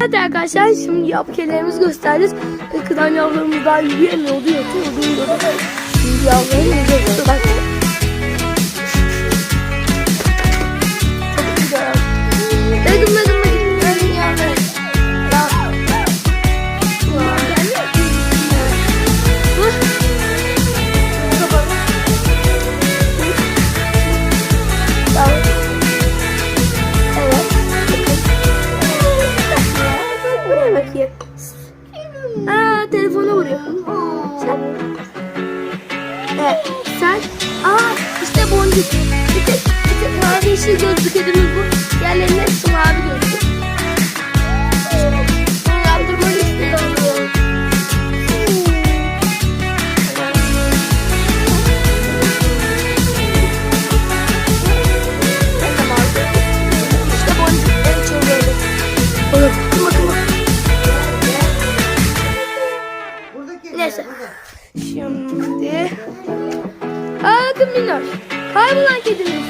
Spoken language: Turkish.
Evet arkadaşlar şimdi yapkelerimizi göstereceğiz. Kıdan yavrularımız daha yürüyemiyordu yatıyordu. Şimdi yavrularımız Bakayım. Aa telefona vuruyor. Sen. Evet. Sen. Aa işte boncuk. Bir tek, bir tek mavi yeşil gözlü kedimiz bu. Diğerlerinin Neyse. Şimdi... Hakkı Minor. Kaybolan kedimiz.